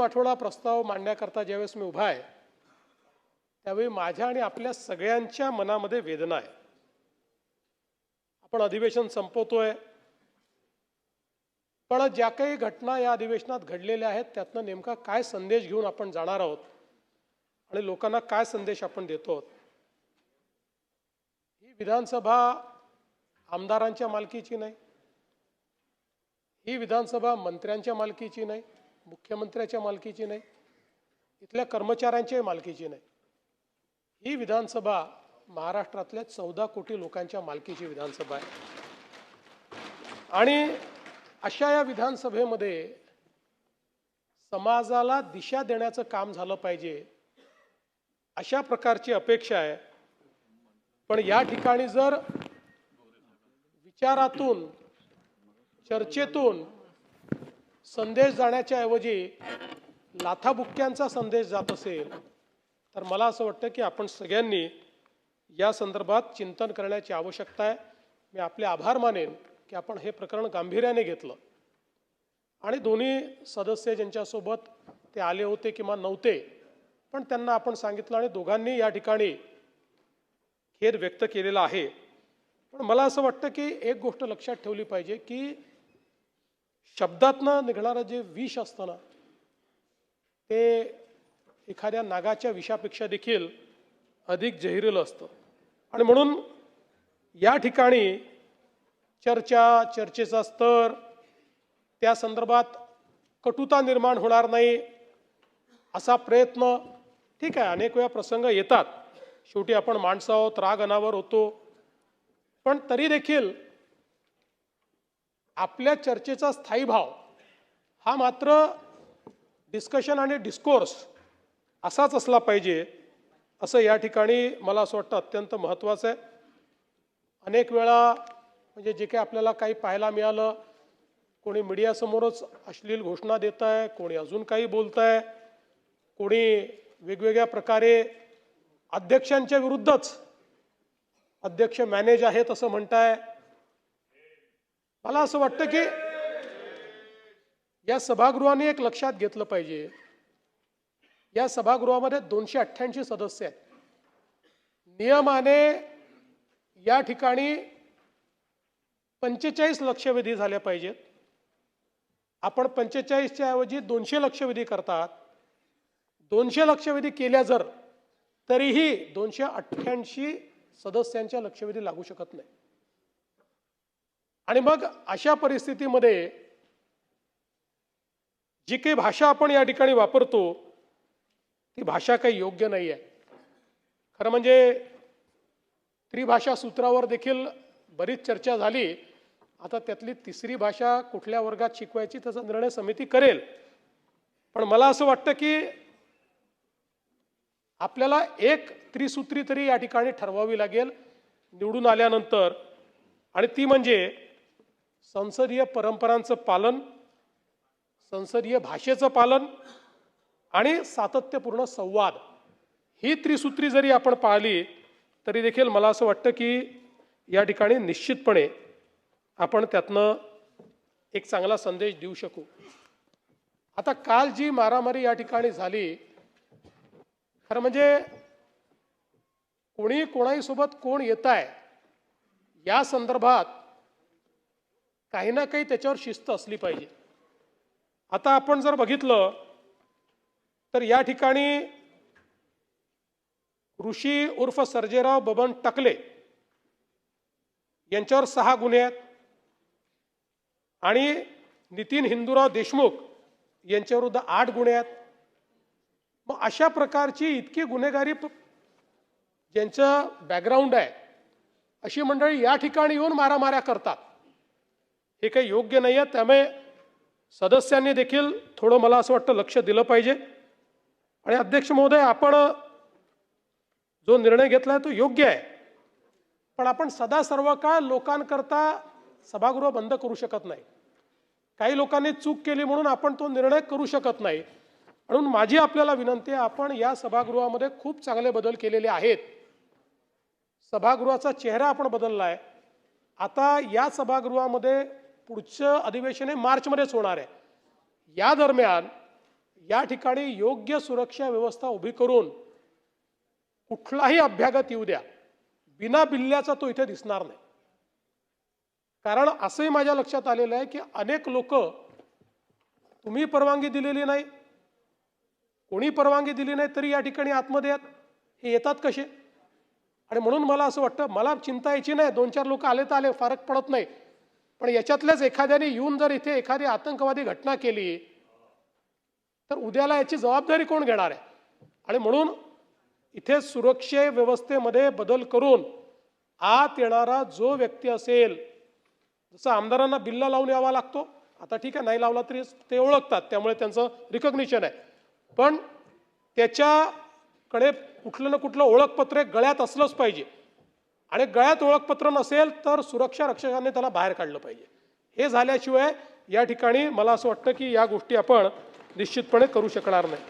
आठवडा प्रस्ताव मांडण्याकरता ज्यावेळेस मी उभा आहे त्यावेळी माझ्या आणि आपल्या सगळ्यांच्या मनामध्ये वेदना आहे. आपण अधिवेशन संपवतोय पण ज्या काही घटना या अधिवेशनात घडलेल्या आहेत त्यातनं नेमका काय संदेश घेऊन आपण जाणार आहोत आणि लोकांना काय संदेश आपण देतो आहोत? ही विधानसभा आमदारांच्या मालकीची नाही ही विधानसभा मंत्र्यांच्या मालकीची नाही मुख्यमंत्र्याच्या मालकीची नाही इथल्या कर्मचाऱ्यांच्याही मालकीची नाही. ही विधानसभा महाराष्ट्रातल्या चौदा कोटी लोकांच्या मालकीची विधानसभा आहे. आणि अशा या विधानसभेमध्ये समाजाला दिशा देण्याचं काम झालं पाहिजे अशा प्रकारची अपेक्षा आहे. पण या ठिकाणी जर विचारातून चर्चेतून संदेश जाण्याच्या ऐवजी लाथाबुक्क्यांचा संदेश जात असेल तर मला असं वाटतं की आपण सगळ्यांनी या संदर्भात चिंतन करण्याची आवश्यकता आहे. मी आपले आभार मानेन की आपण हे प्रकरण गांभीर्याने घेतलं. आणि दोन्ही सदस्य ज्यांच्यासोबत ते आले होते किंवा नव्हते पण त्यांना आपण सांगितलं आणि दोघांनी या ठिकाणी खेद व्यक्त केलेला आहे. पण मला असं वाटतं की एक गोष्ट लक्षात ठेवली पाहिजे की शब्दातनं निघणारं जे विष असतं ना ते एखाद्या नागाच्या विषापेक्षा देखील अधिक जहिरीलं असतं. आणि म्हणून या ठिकाणी चर्चा चर्चेचा स्तर त्या संदर्भात कटुता निर्माण होणार नाही असा प्रयत्न ठीक आहे अनेक वेळा प्रसंग येतात. शेवटी आपण माणसं आहोत राग अनावर होतो. पण तरी देखील आपल्या चर्चेचा स्थायी भाव हा मात्र डिस्कशन आणि डिस्कोर्स असाच असला पाहिजे असं या ठिकाणी मला असं वाटतं अत्यंत महत्त्वाचं आहे. अनेक वेळा म्हणजे जे काही आपल्याला काही पाहायला मिळालं कोणी मीडियासमोरच अश्लील घोषणा देत आहे कोणी अजून काही बोलत आहे कोणी वेगवेगळ्या प्रकारे अध्यक्षांच्या विरुद्धच अध्यक्ष मॅनेज आहेत असं म्हणताय मला असं वाटतं की या सभागृहाने एक लक्षात घेतलं पाहिजे. या सभागृहामध्ये दोनशे अठ्ठ्याऐंशी सदस्य आहेत. नियमाने या ठिकाणी पंचेचाळीस लक्षवेधी झाल्या पाहिजेत. आपण पंचेचाळीसच्या ऐवजी दोनशे लक्षवेधी करतात. दोनशे लक्षवेधी केल्या जर तरीही दोनशे अठ्ठ्याऐंशी सदस्यांच्या लक्षवेधी लागू शकत नाही. आणि मग अशा परिस्थितीमध्ये जी काही भाषा आपण या ठिकाणी वापरतो ती भाषा काही योग्य नाही आहे खरं म्हणजे त्रिभाषा सूत्रावर देखील बरीच चर्चा झाली. आता त्यातली तिसरी भाषा कुठल्या वर्गात शिकवायची त्याचा निर्णय समिती करेल. पण मला असं वाटतं की आपल्याला एक त्रिसूत्री तरी या ठिकाणी ठरवावी लागेल निवडून आल्यानंतर. आणि ती म्हणजे संसदीय परंपरांचं पालन संसदीय भाषेचं पालन आणि सातत्यपूर्ण संवाद. ही त्रिसूत्री जरी आपण पाळली तरी देखील मला असं वाटतं की या ठिकाणी निश्चितपणे आपण त्यातनं एक चांगला संदेश देऊ शकू. आता काल जी मारामारी या ठिकाणी झाली खरं म्हणजे कोणी कोणाही सोबत कोण येत आहे या संदर्भात काही ना काही त्याच्यावर शिस्त असली पाहिजे. आता आपण जर बघितलं तर या ठिकाणी ऋषी उर्फ सर्जेराव बबन टकले यांच्यावर सहा गुन्हे आहेत. आणि नितीन हिंदूराव देशमुख यांच्याविरुद्ध आठ गुन्हे आहेत. मग अशा प्रकारची इतकी गुन्हेगारी ज्यांचं बॅकग्राऊंड आहे अशी मंडळी या ठिकाणी येऊन मारामाऱ्या करतात. हे काही योग्य नाही आहे. त्यामुळे सदस्यांनी देखील थोडं मला असं वाटतं लक्ष दिलं पाहिजे. आणि अध्यक्ष महोदय आपण जो निर्णय घेतला आहे तो योग्य आहे. पण आपण सदा सर्व काळ लोकांकरता सभागृह बंद करू शकत नाही. काही लोकांनी चूक केली म्हणून आपण तो निर्णय करू शकत नाही. म्हणून माझी आपल्याला विनंती आहे आपण या सभागृहामध्ये खूप चांगले बदल केलेले आहेत. सभागृहाचा चेहरा आपण बदलला आहे. आता या सभागृहामध्ये पुढचं अधिवेशन हे मार्चमध्येच होणार आहे. या दरम्यान या ठिकाणी योग्य सुरक्षा व्यवस्था उभी करून कुठलाही अभ्यागत येऊ द्या. बिना बिल्ल्याचा तो इथे दिसणार नाही. कारण असंही माझ्या लक्षात आलेलं आहे की अनेक लोक तुम्ही परवानगी दिलेली नाही कोणी परवानगी दिली नाही तरी या ठिकाणी आतमध्ये हे येतात कसे? आणि म्हणून मला असं वाटतं मला चिंता यायची नाही. दोन चार लोक आले तर आले फरक पडत नाही. पण याच्यातल्याच एखाद्याने येऊन जर इथे एखादी आतंकवादी घटना केली तर उद्याला याची जबाबदारी कोण घेणार आहे? आणि म्हणून इथे सुरक्षे व्यवस्थेमध्ये बदल करून आत येणारा जो व्यक्ती असेल जसं आमदारांना बिल्ला लावून यावा लागतो आता ठीक आहे नाही लावला तरी ते ओळखतात त्यामुळे त्यांचं रिकग्निशन आहे. पण त्याच्याकडे कुठलं ना कुठलं ओळखपत्र गळ्यात असलंच पाहिजे. आणि गळ्यात ओळखपत्र नसेल तर सुरक्षा रक्षकांनी त्याला बाहेर काढलं पाहिजे. हे झाल्याशिवाय या ठिकाणी मला असं वाटतं की या गोष्टी आपण निश्चितपणे करू शकणार नाही.